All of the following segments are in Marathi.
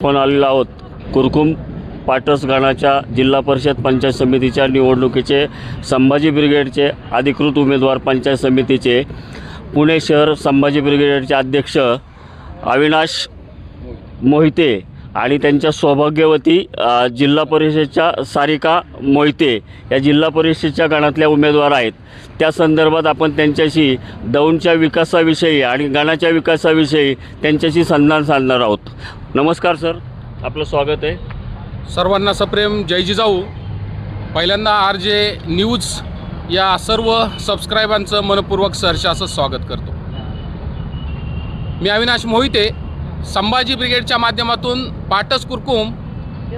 आपण आलेलो आहोत. कुरकुम पाटस गणाच्या जिल्हा परिषद पंचायत समितीच्या निवडणुकीचे संभाजी ब्रिगेडचे अधिकृत उमेदवार पंचायत समितीचे पुणे शहर संभाजी ब्रिगेडचे अध्यक्ष अविनाश मोहिते आणि त्यांच्या सौभाग्यवती जिल्हा परिषदच्या सारिका मोहिते या जिल्हा परिषदच्या गणातल्या उमेदवार आहेत. त्या संदर्भात आपण त्यांच्याशी दौंडच्या विकासाविषयी आणि गणाच्या विकासाविषयी त्यांच्याशी संधान साधणार आहोत. नमस्कार सर. आपलं स्वागत आहे. सर्वांना सप्रेम जय जिजाऊ. पहिल्यांदा आर जे न्यूज या सर्व सबस्क्रायबांचं मनपूर्वक सहर्ष असं स्वागत करतो. मी अविनाश मोहिते संभाजी ब्रिगेडच्या माध्यमातून पाटस कुरकुम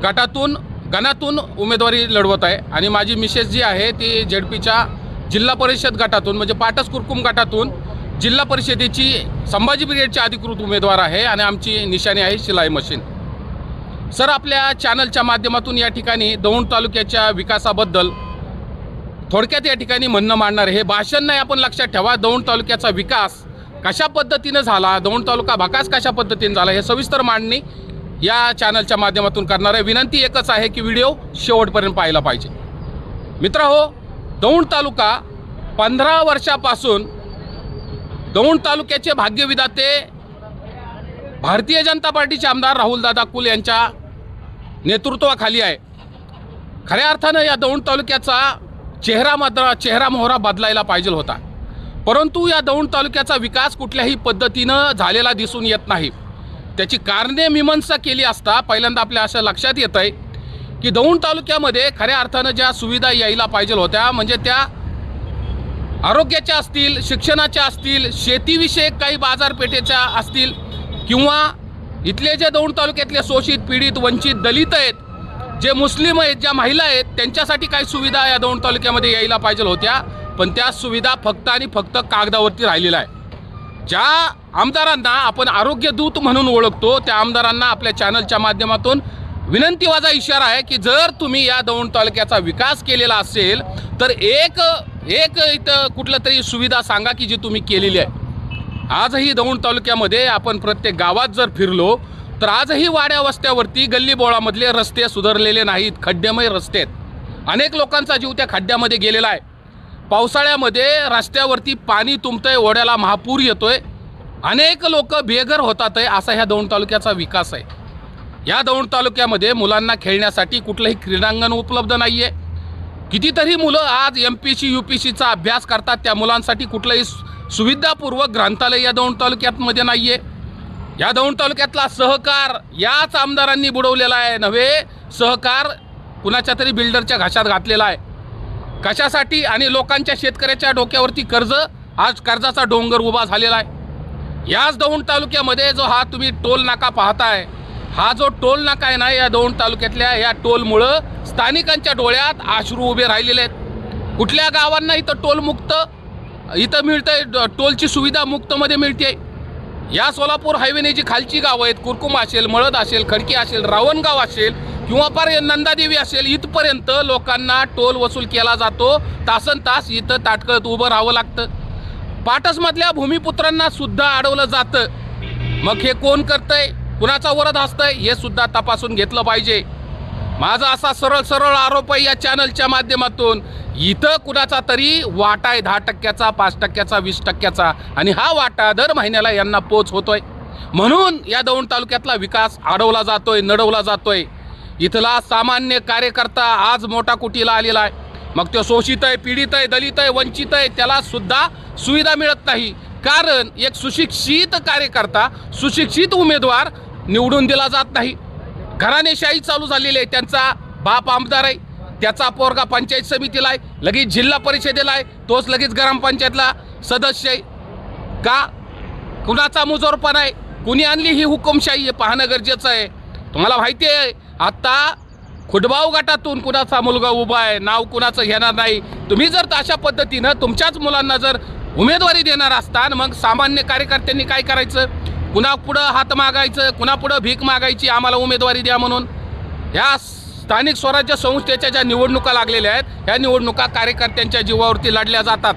गटातून गणातून उमेदवारी लढवत आहे. आणि माझी मिसेस जी आहे ती झेडपीच्या जिल्हा परिषद गटातून म्हणजे पाटस कुरकुम गटातून जिल्हा परिषदेची संभाजी ब्रिगेडची अधिकृत उमेदवार आहे आणि आमची निशाणी आहे शिलाई मशीन. सर आपल्या चॅनलच्या माध्यमातून या ठिकाणी दौंड तालुक्याच्या विकासाबद्दल थोडक्यात या ठिकाणी म्हणणं मांडणार आहे. हे भाषण नाही आपण लक्षात ठेवा दौंड तालुक्याचा विकास कशा पद्धतीनं झाला दौंड तालुका भाकास कशा पद्धतीने झाला हे सविस्तर मांडणी या चॅनलच्या माध्यमातून करणार आहे. विनंती एकच आहे की व्हिडिओ शेवटपर्यंत पाहायला पाहिजे. मित्र हो दौंड तालुका पंधरा वर्षापासून दौंड तालुक्याचे भाग्यविधाते भारतीय जनता पार्टीचे आमदार राहुलदादा कुल यांच्या नेतृत्वाखाली आहे. खऱ्या अर्थानं या दौंड तालुक्याचा चेहरा मात्र चेहरा मोहरा बदलायला पाहिजे होता. परंतु या दौंड तालुक्याचा विकास कुठल्याही पद्धतीनं झालेला दिसून येत नाही. त्याची कारणे मीमांसा केली असता पहिल्यांदा आपल्या असं लक्षात येत आहे की दौंड तालुक्यामध्ये खऱ्या अर्थानं ज्या सुविधा यायला पाहिजे होत्या म्हणजे त्या आरोग्याच्या असतील शिक्षणाच्या असतील शेतीविषयक काही बाजारपेठेच्या असतील किंवा इथले जे दौंड तालुक्यातले शोषित पीडित वंचित दलित आहेत जे मुस्लिम आहेत ज्या महिला आहेत त्यांच्यासाठी काही सुविधा या दौंड तालुक्यामध्ये यायला पाहिजे होत्या. पण त्या सुविधा फक्त आणि फक्त कागदावरती राहिलेल्या आहे ज्या आमदारांना आपण आरोग्य दूत म्हणून ओळखतो त्या आमदारांना आपल्या चॅनलच्या माध्यमातून विनंतीवाजा इशारा आहे की जर तुम्ही या दौंड तालुक्याचा विकास केलेला असेल तर एक एक इथं कुठलं तरी सुविधा सांगा की जी तुम्ही केलेली आहे. आजही दौंड तालुक्यामध्ये आपण प्रत्येक गावात जर फिरलो तर आजही वाड्या वस्त्यावरती गल्ली बोळामधले रस्ते सुधारलेले नाहीत खड्ड्यामय रस्ते आहेत. अनेक लोकांचा जीव त्या खड्ड्यामध्ये गेलेला आहे. पावसाळ्यामध्ये रस्त्यावरती पाणी तुंबतंय ओढ्याला महापूर येतोय. अनेक लोक बेघर होतात आहे असा ह्या दौंड तालुक्याचा विकास आहे. या दौंड तालुक्यामध्ये मुलांना खेळण्यासाठी कुठलंही क्रीडांगण उपलब्ध नाही आहे कितीतरी मुलं आज M P C U P सीचा अभ्यास करतात. त्या मुलांसाठी कुठलंही सुविधापूर्वक ग्रंथालय या दौंड तालुक्यातमध्ये नाही आहे या दौंड तालुक्यातला सहकार याच आमदारांनी बुडवलेला आहे. नव्हे सहकार कुणाच्या तरी बिल्डरच्या घाशात घातलेला आहे. कशासाठी? आणि लोकांच्या शेतकऱ्याच्या डोक्यावरती कर्ज आज कर्जाचा डोंगर उभा झालेला आहे. याच दौंड तालुक्यामध्ये जो हा तुम्ही टोल नाका पाहताय हा जो टोल नाका आहे ना या दौंड तालुक्यातल्या या टोलमुळं स्थानिकांच्या डोळ्यात आश्रू उभे राहिलेले आहेत. कुठल्या गावांना इथं टोल मुक्त इथं मिळतंय टोलची सुविधा मुक्तमध्ये मिळते या सोलापूर हायवेने जी खालची गावं आहेत कुरकुम असेल मळद असेल खडकी असेल रावणगाव असेल किंवा पार नंदादेवी असेल इथपर्यंत लोकांना टोल वसूल केला जातो. तासन तास इथं ताटकळत उभं राहावं लागतं. पाटसमधल्या भूमिपुत्रांना सुद्धा अडवलं जातं. मग हे कोण करतंय? कुणाचा वरद असतंय हे सुद्धा तपासून घेतलं पाहिजे. माझा असा सरळ सरळ आरोप आहे या चॅनलच्या माध्यमातून. इथं कुणाचा तरी वाटा आहे दहा टक्क्याचा पाच टक्क्याचा वीस टक्क्याचा. आणि हा वाटा दर महिन्याला यांना पोच होतोय. म्हणून या दौंड तालुक्यातला विकास अडवला जातोय नडवला जातोय. इथला सामान्य कार्यकर्ता आज मोठा कुटीला आलेला आहे. मग तो शोषित आहे पीडित आहे दलित आहे वंचित आहे त्याला सुद्धा सुविधा मिळत नाही. कारण एक सुशिक्षित कार्यकर्ता सुशिक्षित उमेदवार निवडून दिला जात नाही. घराणेशाही चालू झालेली आहे. त्यांचा बाप आमदार आहे. त्याचा पोरगा पंचायत समितीला आहे. लगेच जिल्हा परिषदेला आहे. तोच लगेच ग्रामपंचायतला सदस्य आहे. का? कुणाचा मुजोरपणा आहे? कुणी आणली ही हुकुमशाही? हे पाहणं गरजेचं आहे. तुम्हाला माहिती आहे आत्ता खुडबाव गटातून कुणाचा मुलगा उभा आहे? नाव कुणाचं घेणार नाही? तुम्ही जर अशा पद्धतीनं तुमच्याच मुलांना जर उमेदवारी देणार असता मग सामान्य कार्यकर्त्यांनी काय करायचं? कुणा पुढं हात मागायचं कुणा पुढं भीक मागायची आम्हाला उमेदवारी द्या म्हणून. ह्या स्थानिक स्वराज्य संस्थेच्या ज्या निवडणुका लागलेल्या आहेत ह्या निवडणुका कार्यकर्त्यांच्या जीवावरती लढल्या जातात.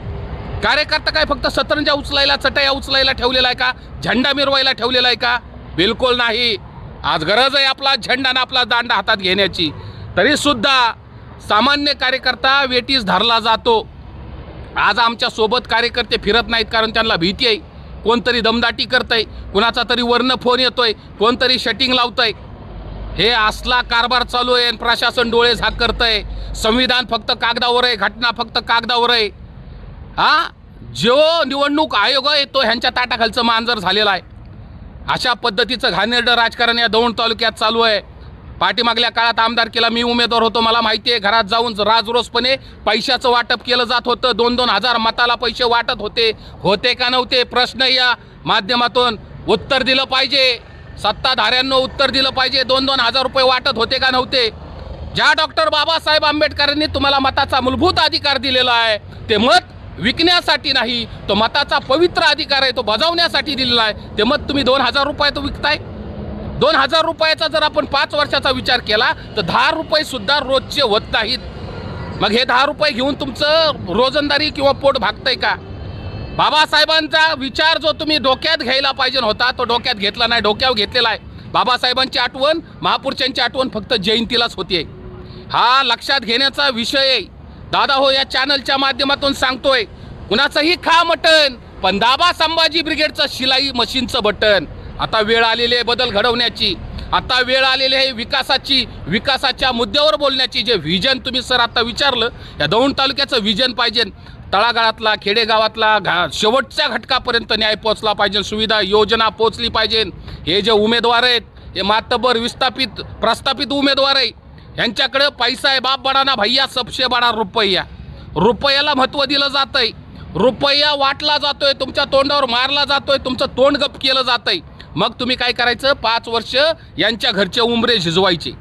कार्यकर्ता काय फक्त सतरंजा उचलायला चटया उचलायला ठेवलेला आहे का? झेंडा मिरवायला ठेवलेला आहे का? बिलकुल नाही. आज गरज आहे आपला झेंडा आणि आपला दांडा हातात घेण्याची. तरीसुद्धा सामान्य कार्यकर्ता वेटीस धरला जातो. आज आमच्यासोबत कार्यकर्ते फिरत नाहीत कारण त्यांना भीती आहे. कोणतरी दमदाटी करतंय कुणाचा तरी वर्ण फोन येतोय कोणतरी शटिंग लावतंय. हे असला कारभार चालू आहे आणि प्रशासन डोळे झाक करतंय. संविधान फक्त कागदावर आहे घटना फक्त कागदावर आहे. हा? जो निवडणूक आयोग आहे तो ह्यांच्या ताटाखालचं मांजर झालेला आहे. अशा पद्धतीचं घाणेरडं राजकारण या दौंड तालुक्यात चालू आहे. पाठीमागल्या काळात आमदारकीला मी उमेदवार होतो. मला माहिती आहे घरात जाऊन राजरोसपणे पैशाचं वाटप केलं जात होतं. दोन दोन हजार मताला पैसे वाटत होते. होते का नव्हते? प्रश्न या माध्यमातून उत्तर दिलं पाहिजे. सत्ताधाऱ्यांना उत्तर दिलं पाहिजे. दोन दोन हजार रुपये वाटत होते का नव्हते? ज्या डॉक्टर बाबासाहेब आंबेडकरांनी तुम्हाला मताचा मूलभूत अधिकार दिलेला आहे ते मत विकण्यासाठी नाही. तो मताचा पवित्र अधिकार आहे तो बजावण्यासाठी दिलेला आहे. ते मत तुम्ही दोन हजार रुपये तो विकताय? दोन हजार रुपयाचा जर आपण पाच वर्षाचा विचार केला तर दहा रुपये सुद्धा रोजचे होत नाहीत. मग हे दहा रुपये घेऊन तुमचं रोजंदारी किंवा पोट भागतंय का? बाबासाहेबांचा विचार जो तुम्ही डोक्यात घ्यायला पाहिजे होता तो डोक्यात घेतला नाही डोक्यावर घेतलेला आहे. बाबासाहेबांची आठवण महापुरुषांची आठवण फक्त जयंतीलाच होतीये. हा लक्षात घेण्याचा विषय आहे. दादा हो या चॅनलच्या माध्यमातून सांगतोय कुणाचंही खा मटन पण दाबा संभाजी ब्रिगेडचं शिलाई मशीनचं बटन. आता वेळ आलेली आहे बदल घडवण्याची. आता वेळ आलेली आहे विकासाची विकासाच्या मुद्द्यावर बोलण्याची. जे व्हिजन तुम्ही सर आता विचारलं या दौंड तालुक्याचं व्हिजन पाहिजे. तळागाळातला खेडेगावातला घा शेवटच्या घटकापर्यंत न्याय पोचला पाहिजे. सुविधा योजना पोचली पाहिजे. हे जे उमेदवार आहेत हे मातबर विस्थापित प्रस्थापित उमेदवार आहे. यांच्याकडे पैसा आहे बाप बडाना भैया सबसे बडा रुपया. रुपयाला महत्त्व दिलं जात आहे रुपया वाटला जातोय तुमच्या तोंडावर मारला जातोय तुमचं तोंड गप केलं जातंय. मग तुम्ही काय करायचं? पाच वर्ष यांच्या घरचे उंबरे झिजवायचे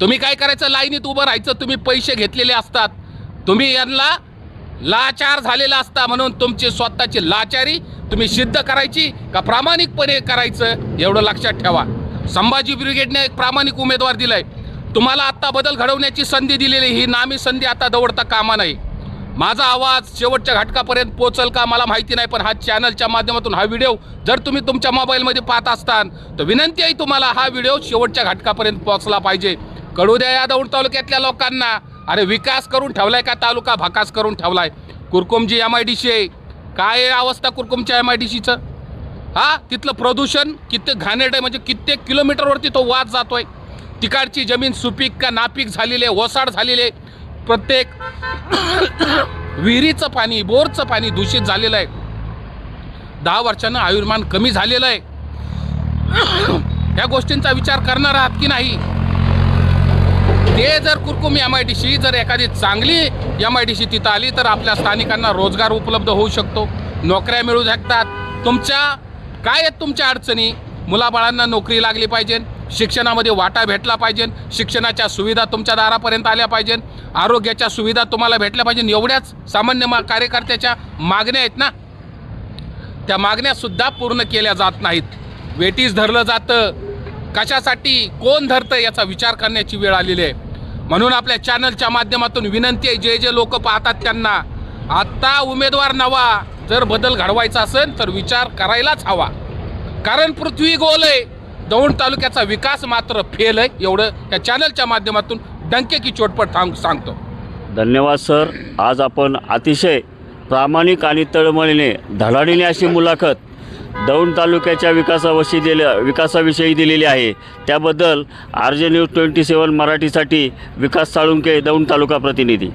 तुम्ही काय करायचं? लाईनीत उभं राहायचं. तुम्ही पैसे घेतलेले असतात. तुम्ही यांना लाचार झालेला असता म्हणून तुमची स्वतःची लाचारी तुम्ही सिद्ध करायची का प्रामाणिकपणे करायचं? एवढं लक्षात ठेवा. संभाजी ब्रिगेडने एक प्रामाणिक उमेदवार दिलाय. तुम्हाला आत्ता बदल घडवण्याची संधी दिलेली ही नामी संधी आता दवडता कामा नाही माझा आवाज शेवटच्या घटकापर्यंत पोचल का मला माहिती नाही पण हा चॅनलच्या माध्यमातून हा व्हिडिओ जर तुम्ही तुमच्या मोबाईलमध्ये पाहत असताल तर विनंती आहे तुम्हाला हा व्हिडिओ शेवटच्या घटकापर्यंत पोचला पाहिजे. कळू द्या या दौंड तालुक्यातल्या लोकांना अरे विकास करून ठेवलाय का तालुका भाकास करून ठेवलाय? कुरकुमजी एम आय डी सी आहे. काय अवस्था कुरकुमच्या एम आय डी सीचं हा तिथलं प्रदूषण कित्येक घाणेट आहे म्हणजे कित्येक किलोमीटरवरती तो वाद जातोय. तिकडची जमीन सुपीक का नापीक झालेली आहे ओसाड झालेली आहे. प्रत्येक विहिरीचं पाणी बोरचं पाणी दूषित झालेलं आहे. दहा वर्षानं आयुर्मान कमी झालेलं आहे. ह्या गोष्टींचा विचार करणार आहात की नाही? ते जर Kurkumbh M I D C जर एखादी चांगली एम आय डी सी तिथं आली तर आपल्या स्थानिकांना रोजगार उपलब्ध होऊ शकतो. नोकऱ्या मिळू शकतात. तुमच्या काय आहेत तुमच्या अडचणी? मुलाबाळांना नोकरी लागली पाहिजे. शिक्षणामध्ये वाटा भेटला पाहिजे. शिक्षणाच्या सुविधा तुमच्या दारापर्यंत आल्या पाहिजे. आरोग्याच्या सुविधा तुम्हाला भेटल्या पाहिजे. एवढ्याच सामान्य मा कार्यकर्त्याच्या मागण्या आहेत ना? त्या मागण्यासुद्धा पूर्ण केल्या जात नाहीत. वेटीस धरलं जातं. कशासाठी कोण धरतं याचा विचार करण्याची वेळ आलेली आहे. म्हणून आपल्या चॅनलच्या माध्यमातून विनंती आहे जे जे लोक पाहतात त्यांना आत्ता उमेदवार नवा जर बदल घडवायचा असेल तर विचार करायलाच हवा. कारण पृथ्वी गोल आहे. दौंड तालुक्याचा विकास मात्र फेल आहे. एवढं या चॅनलच्या माध्यमातून डंके की चोटपट थांब सांगतो. धन्यवाद सर. आज आपण अतिशय प्रामाणिक आणि तळमळीने धडाडीने अशी मुलाखत दौंड तालुक्याच्या विकासाविषयी दिल्या विकासाविषयी दिलेली आहे. त्याबद्दल R J news twenty seven मराठीसाठी विकास साळुंके दौंड तालुका प्रतिनिधी.